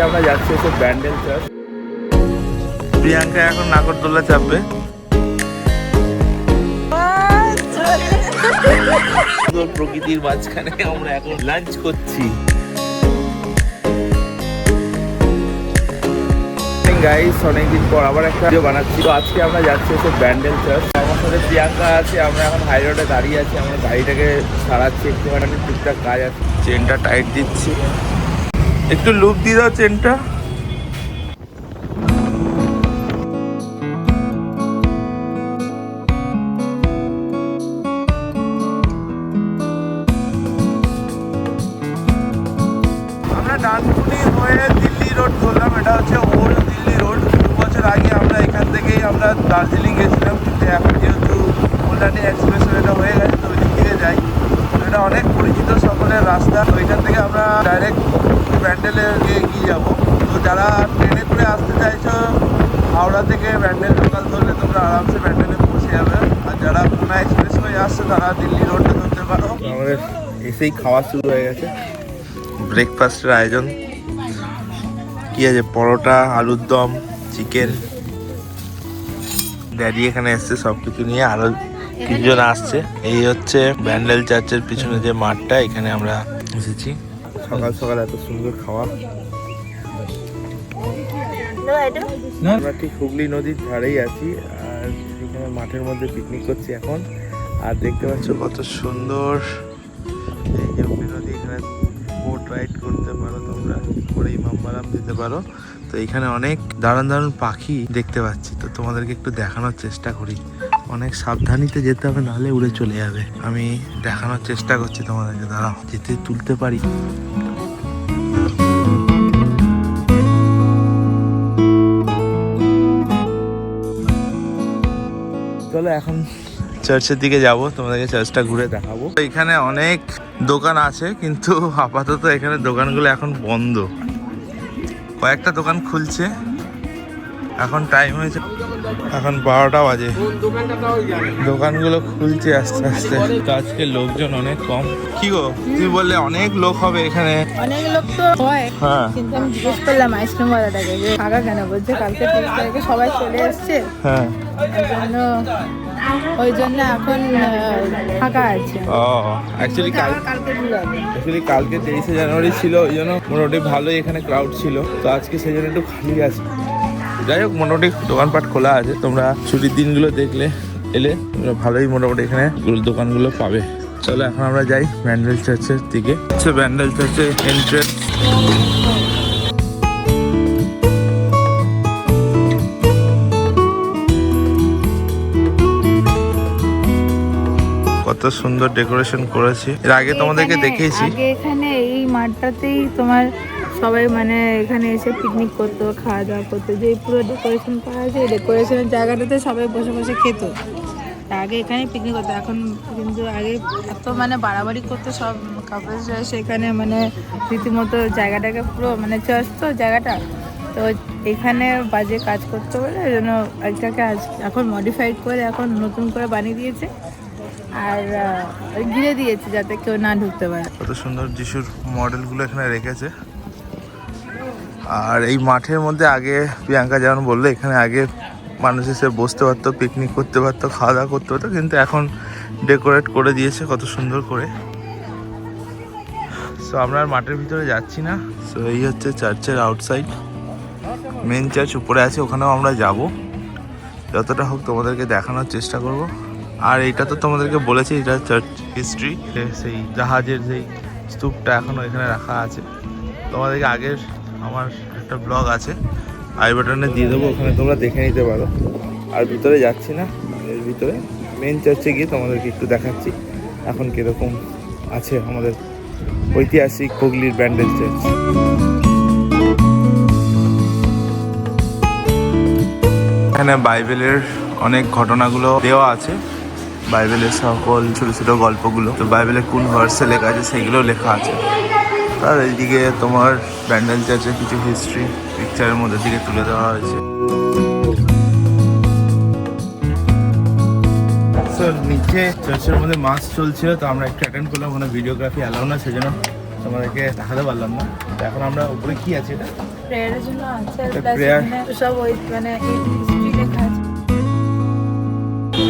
আমরা যাচ্ছি হচ্ছে ব্যান্ডেল চার্চ? প্রিয়াঙ্কা এখন নাগরদোল্লা চাপবে। সুন্দর প্রকৃতির মাঝখানে আমরা এখন লাঞ্চ করছি। গাইস অনেকদিন পর আবার একটা ভিডিও বানাচ্ছি। তো আজকে আমরা যাচ্ছি হচ্ছে ব্যান্ডেল চার্চ। আমার সাথে প্রিয়াঙ্কা আছে আমরা এখন হাই রোডে দাঁড়িয়ে আছি। আমরা গাড়িটাকে সারাচ্ছি একটুখানি টুকটাক কাজ আছে। চেনটা টাইট দিচ্ছি। একটু লুপ দিয়ে দাও চেনটা হয়ে দিল্লি রোড ধরলাম, এটা হচ্ছে দিল্লি রোড দু বছর আগে আমরা এখান থেকেই আমরা দার্জিলিং গেছিলাম, কিন্তু এখন যেহেতু কল্যাণী এক্সপ্রেস এটা হয়ে গেছে, তো থেকে যাই। এটা অনেক পরিচিত সকলের রাস্তা, তো এখান থেকে আমরা ডাইরেক্ট ব্যান্ডেলে গিয়ে যাব। তো যারা ট্রেনে করে আসতে চাইছো, হাওড়া থেকে ব্যান্ডেল লোকাল ধরলে তোমরা আরামসে ব্যান্ডেলে পৌঁছে যাবে। আর যারা পুনা এক্সপ্রেস হয়ে আসছে, তারা দিল্লি রোডটা ধরতে পারো। এসেই খাওয়া শুরু হয়ে গেছে। ব্রেকফাস্টের আয়োজন। কি আছে? পরোটা, আলুর দম, চিকেন। ড্যাডি এখানে এসছে সব কিছু নিয়ে আরও কিছুজন আসছে। এই হচ্ছে ব্যান্ডেল চার্চের পিছনে যে মাঠটা, এখানে আমরা এসেছি। সকাল সকাল এত সুন্দর খাওয়া। আমরা ঠিক হুগলি নদীর ধারেই আছি আর এখানে মাঠের মধ্যে পিকনিক করছি এখন। আর দেখতে পাচ্ছ কত সুন্দর। এই যে হুগলি নদী এখানে বোট রাইড করতে পারো তোমরা করে ইমামবারাম দিতে পারো। তো এখানে অনেক দারুণ দারুণ পাখি দেখতে পাচ্ছি। তো তোমাদেরকে একটু দেখানোর চেষ্টা করি। অনেক সাবধানিতে যেতে হবে, নাহলে উড়ে চলে যাবে। আমি দেখানোর চেষ্টা করছি তোমাদেরকে, দাঁড়াও, যেতে তুলতে পারি। চলো এখন চার্চের দিকে যাব, তোমাদেরকে চার্চটা ঘুরে দেখাবো। এখানে অনেক দোকান আছে, কিন্তু আপাতত এখানে দোকানগুলো এখন বন্ধ। কয়েকটা দোকান খুলছে। এখন টাইম হয়েছে এখন বারোটা বাজে। দোকানগুলো খুলছে আস্তে আস্তে। তো আজকে লোকজন অনেক কম। কি গো তুমি বললে অনেক লোক হবে এখানে। অনেক লোক তো হয় হ্যাঁ। কিন্তু আমি জিজ্ঞেস করলাম আইসক্রিম ওয়ালাটাকে যে ফাঁকা কেন? বলছে কালকে তিরিশ তারিখে সবাই চলে এসছে। হ্যাঁ। ওই জন্য এখন ফাঁকা আছে। ও অ্যাকচুয়ালি কাল কালকে অ্যাকচুয়ালি কালকে তেইশে জানুয়ারি ছিল ওই জন্য মোটামুটি ভালোই এখানে ক্রাউড ছিল। তো আজকে সেই জন্য একটু খালি আছে। যাই হোক মোটামুটি দোকানপাট খোলা আছে। তোমরা ছুটির দিনগুলো দেখলে এলে তোমরা ভালোই মোটামুটি এখানে দোকানগুলো পাবে। চলো এখন আমরা যাই ব্যান্ডেল চার্চের দিকে। হচ্ছে ব্যান্ডেল চার্চের এন্ট্রেন্স কত সুন্দর ডেকোরেশন করেছে। এর আগে তোমাদেরকে দেখিয়েছি আগে এখানে এই মাঠটাতেই তোমার সবাই মানে এখানে এসে পিকনিক করতো খাওয়া দাওয়া করতো। যে পুরো ডেকোরেশন করা আছে ডেকোরেশনের জায়গাটাতে সবাই বসে বসে খেত। আগে এখানে পিকনিক করতো, এখন কিন্তু আগে এত মানে বাড়াবাড়ি করতো, সব কাপড় সেখানে মানে রীতিমতো জায়গাটাকে পুরো মানে চার্চ তো জায়গাটা। তো এখানে বাজে কাজ করতে বলে ওই জন্য এটাকে আজ এখন মডিফাইড করে এখন নতুন করে বানিয়ে দিয়েছে। আর ঘিরে দিয়েছে যাতে কেউ না ঢুকতে পারে। কত সুন্দর যিশুর মডেলগুলো এখানে রেখেছে। আর এই মাঠের মধ্যে আগে প্রিয়াঙ্কা যেমন বলল, এখানে আগে মানুষ এসে বসতে পারতো পিকনিক করতে পারতো খাওয়া দাওয়া করতে পারতো, কিন্তু এখন ডেকোরেট করে দিয়েছে কত সুন্দর করে। সো আমরা মাঠের ভিতরে যাচ্ছি না। সো এই হচ্ছে চার্চের আউটসাইড মেন চার্চ উপরে আছে, ওখানেও আমরা যাব। যতটা হোক তোমাদেরকে দেখানোর চেষ্টা করব। আর এইটা তো তোমাদেরকে বলেছি, এটা চার্চ হিস্ট্রি সেই জাহাজের যেই স্তূপটা এখনও এখানে রাখা আছে। তোমাদেরকে আগের আমার একটা ব্লগ আছে। আই বাটনে দিয়ে দেবো, ওখানে তোমরা দেখে নিতে পারো। আর ভিতরে যাচ্ছি না, এর ভিতরে মেন চার্চে গিয়ে তোমাদেরকে একটু দেখাচ্ছি, এখন কীরকম আছে আমাদের ঐতিহাসিক হুগলির ব্যান্ডেল চার্চ এখানে বাইবেলের অনেক ঘটনাগুলো দেওয়া আছে, বাইবেলের সকল ছোট ছোট গল্পগুলো। তো বাইবেলের কোন ভার্সে লেখা আছে, সেগুলো লেখা আছে। আর এইদিকে তোমার ব্যান্ডেল চার্চের কিছু হিস্ট্রি পিকচারের মধ্যে দিকে তুলে দেওয়া হয়েছে। নিচে চার্চের মধ্যে মাস চলছিল তো আমরা একটু অ্যাটেন্ড করলাম ওখানে ভিডিওগ্রাফি অ্যালাউ না সেজন্য তোমাদেরকে দেখাতে পারলাম না। তো এখন আমরা উপরে কি আছে এটা? প্রেয়ারের জন্য আছে এখানে সব ওই মানে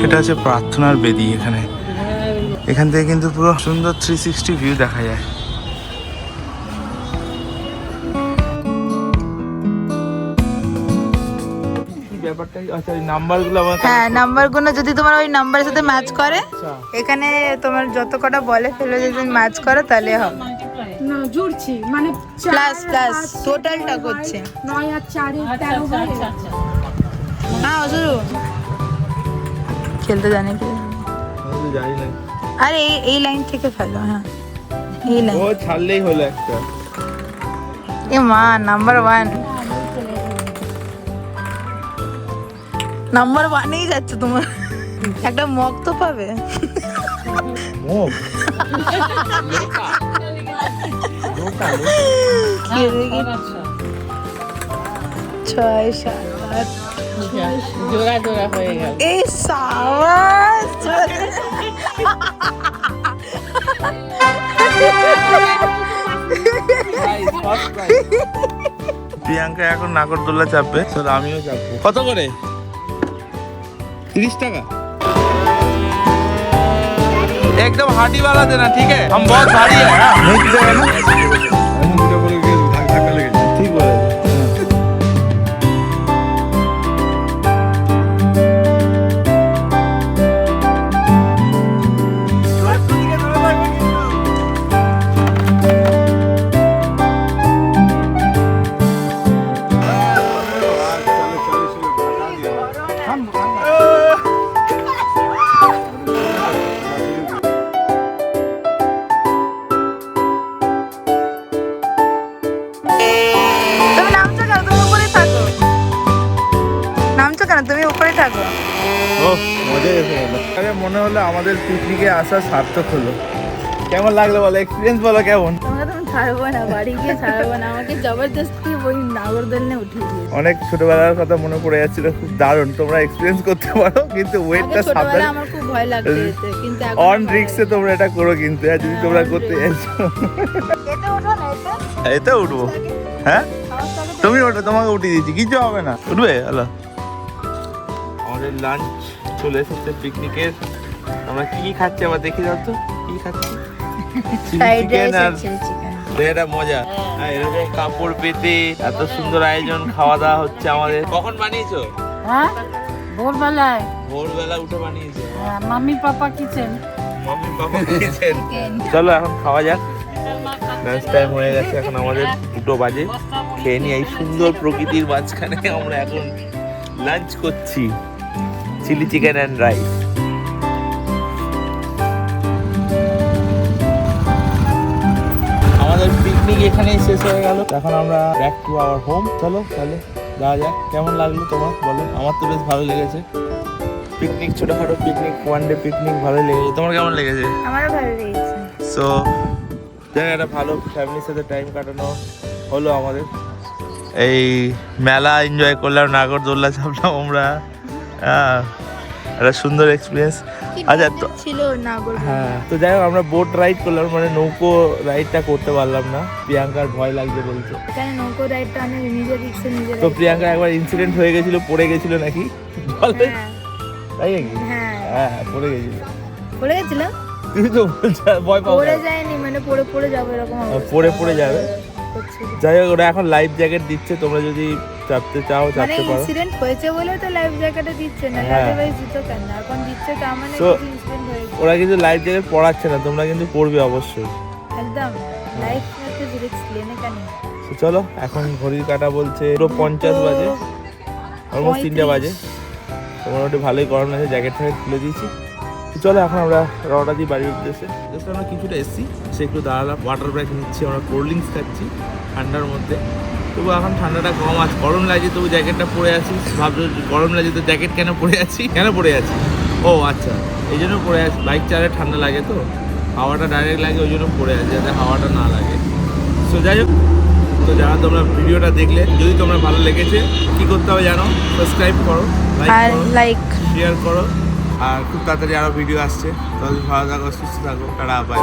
এটা হচ্ছে প্রার্থনার বেদি এখানে। এখান থেকে কিন্তু পুরো সুন্দর থ্রি সিক্সটি ভিউ দেখা যায়। আচ্ছা এই নাম্বারগুলো আমার হ্যাঁ নাম্বারগুলো যদি তোমার ওই নাম্বারের সাথে ম্যাচ করে আচ্ছা এখানে তোমার যত কটা বলে ফেলে যদি ম্যাচ করো তাহলে হবে। না জুড়ছি। মানে প্লাস প্লাস টোটালটা করছে। আর তেরো হয় হ্যাঁ শুরু খেলতে জানে কি? জানি না। আরে এই এই লাইন থেকে ফেলো হ্যাঁ। এই লাইন ও ছাড়লেই হলো একটা। এ মা নাম্বার ওয়ান নাম্বার ওয়ানেই যাচ্ছে তোমার। একটা মগ তো পাবে। কি ছয় সাত জোড়া জোড়া হয়ে গেল। এই প্রিয়াঙ্কা এখন নাগরদোল্লা চাপবে চলো আমিও চাপবো। কত করে? एकदम हाटी वाला देना ठीक है? हम बहुत भारी है। ना। আরে মনে হলো আমাদের পিকনিকে আসা সার্থক হলো। কেমন লাগল বলো? এক্সপিরিয়েন্স বলো কেমন? তুমি ছাড়বো না বাড়ি গিয়ে ছাড়বো না। আমাকে জবরদস্তি ওই নাগরদোলনে উঠিয়ে দিয়েছে। অনেক ছোটবেলার কথা মনে পড়ে যাচ্ছিল খুব দারুণ। তোমরা এক্সপিরিয়েন্স করতে পারো কিন্তু ওয়েটটা ছোটবেলায় সাবধানে আমার খুব ভয় লাগতো কিন্তু অন রিক্সে তোমরা এটা করো কিন্তু আর যদি তোমরা করতে এতে। এতে? উঠবো? হ্যাঁ? তুমি ওঠো তোমাকে উঠিয়ে দিচ্ছি কিছু হবে না। উঠবে? হ্যালো। আমাদের লাঞ্চ চলে এসেছে পিকনিকের আমরা কি খাচ্ছি আবার দেখি যাও তো কি খাচ্ছি? এটা মজা। হ্যাঁ, এরকম কাপড় পেতে এত সুন্দর আয়োজন খাওয়া দাওয়া হচ্ছে আমাদের। কখন বানিয়েছো? হ্যাঁ? ভোরবেলায়। ভোরবেলা উঠে বানিয়েছো? হ্যাঁ, মাম্মি পাপা কিচেন। মাম্মি চলো এখন খাওয়া যাক। লাঞ্চ টাইম হয়ে গেছে এখন আমাদের দুটো বাজে। খেয়ে নিয়ে এই সুন্দর প্রকৃতির মাঝখানে আমরা এখন লাঞ্চ করছি। Chilli chicken and rice. আমাদের পিকনিক এখানেই শেষ হয়ে গেল। এখন আমরা ব্যাক টু আওয়ার হোম চলো তাহলে যাওয়া যাক। কেমন লাগল তোমার? বলো। আমার তো বেশ ভালো লেগেছে। পিকনিক ছোটখাটো পিকনিক ওয়ান ডে পিকনিক ভালোই লেগেছে। তোমার কেমন লেগেছে? আমারও ভালো লেগেছে। সো যাই একটা ভালো ফ্যামিলির সাথে টাইম কাটানো হলো আমাদের। এই মেলা এনজয় করলাম নাগরদোল্লা চাপলাম আমরা। একটা সুন্দর এক্সপিরিয়েন্স আচ্ছা তো ছিল হ্যাঁ তো যাই হোক আমরা বোট রাইড করলাম মানে নৌকো রাইডটা করতে পারলাম না। প্রিয়াঙ্কার ভয় লাগছে বলছে। এখানে নৌকো রাইডটা আমি নিজের রিক্সে নিজে তো প্রিয়াঙ্কা একবার ইনসিডেন্ট হয়ে গেছিল পড়ে গেছিল নাকি? বলে? হ্যাঁ। তাই নাকি? হ্যাঁ। হ্যাঁ পড়ে গেছিল। পড়ে গেছিল? তুমি তো বলছো ভয় পাও পড়ে যায়নি মানে পড়ে পড়ে যাবে এরকম পড়ে পড়ে যাবে। যাই হোক ওরা এখন লাইফ জ্যাকেট দিচ্ছে তোমরা যদি চাপতে চাও মানে চাপতে পারো। মানে ইনসিডেন্ট হয়েছে বলে তো লাইফ জ্যাকেটটা দিচ্ছে না হ্যাঁ। আদারওয়াইজ দিত কেন? এখন দিচ্ছে তার মানে ইনসিডেন্ট হয়েছে। ওরা কিন্তু লাইফ জ্যাকেট পড়াচ্ছে না তোমরা কিন্তু পড়বে অবশ্যই। একদম। লাইফ একটা রিস্ক লেনে কেন? চলো এখন ঘড়ির কাটা বলছে পুরো পঞ্চাশ বাজে। অলমোস্ট তিনটা বাজে। মোটামুটি ভালোই গরম আছে জ্যাকেট ফ্যাকেট খুলে দিয়েছি। চলো এখন আমরা রওনা দিই বাড়ির উদ্দেশ্যে। জাস্ট আমরা কিছুটা এসছি সে একটু দাঁড়ালাম ওয়াটার ব্রেক নিচ্ছি আমরা কোল্ড ড্রিঙ্কস খাচ্ছি ঠান্ডার মধ্যে। তবু এখন ঠান্ডাটা কম আছে। গরম লাগছে তবু জ্যাকেটটা পরে আছি। ভাবছ গরম লাগছে তো জ্যাকেট কেন পরে আছি? কেন পরে আছি? ও আচ্ছা। এই জন্য পরে আছি। বাইক চালে ঠান্ডা লাগে তো। হাওয়াটা ডাইরেক্ট লাগে ওই জন্য পরে আছি যাতে হাওয়াটা না লাগে। তো যাই হোক তো যারা তোমরা ভিডিওটা দেখলে যদি তোমরা ভালো লেগেছে কি করতে হবে জানো? সাবস্ক্রাইব করো লাইক করো লাইক শেয়ার করো আর খুব তাড়াতাড়ি আরও ভিডিও আসছে। তাহলে ভালো থাকো সুস্থ থাকো। Tata bye